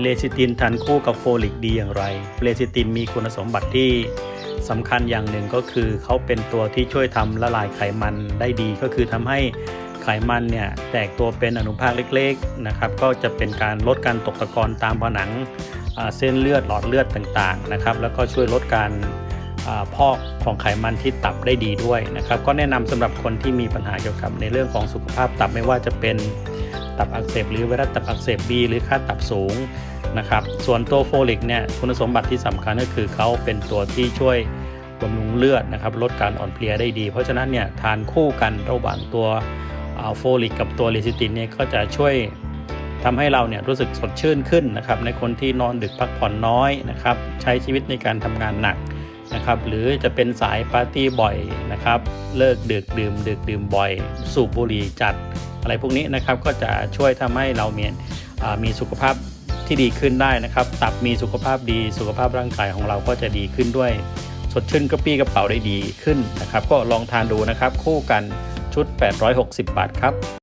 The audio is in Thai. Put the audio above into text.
เลซิตินทานคู่กับโฟลิกดีอย่างไร เลซิตินมีคุณสมบัติที่สำคัญอย่างหนึ่งก็คือเขาเป็นตัวที่ช่วยทำละลายไขมันได้ดี ก็คือทำให้ไขมันเนี่ยแตกตัวเป็นอนุภาคเล็กๆนะครับ ก็จะเป็นการลดการตกตะกอนตามผนังเส้นเลือดหลอดเลือดต่างๆนะครับ แล้วก็ช่วยลดการอพอกของไขมันที่ตับได้ดีด้วยนะครับ ก็แนะนำสำหรับคนที่มีปัญหาเกี่ยวกับในเรื่องของสุขภาพตับไม่ว่าจะเป็น ตับอักเสบหรือไวรัสตับอักเสบบีหรือค่าตับสูงนะครับ ส่วนตัวโฟลิกเนี่ยคุณสมบัติที่สำคัญก็คือเขาเป็นตัวที่ช่วยบำรุงเลือดนะครับลดการอ่อนเพลียได้ดี เพราะฉะนั้นเนี่ยทานคู่กันระหว่างตัวโฟลิกกับตัวลิซิตินเนี่ยก็จะช่วยทำให้เราเนี่ยรู้สึกสดชื่นขึ้นนะครับในคนที่นอนดึกพักผ่อนน้อยนะครับใช้ชีวิตในการทำงานหนักนะครับหรือจะเป็นสายปาร์ตี้บ่อยนะครับเลิกดึกดื่มดึกดื่มบ่อย สูบบุหรี่จัด อะไรพวกนี้นะครับก็จะช่วยทำให้เรามีอ่ามีสุขภาพที่ดีขึ้นได้นะครับ ตับมีสุขภาพดี สุขภาพร่างกายของเราก็จะดีขึ้นด้วย สดชื่นกระปี้กระเป๋าได้ดีขึ้นนะครับ ก็ลองทานดูนะครับ คู่กันชุด 860 บาทครับ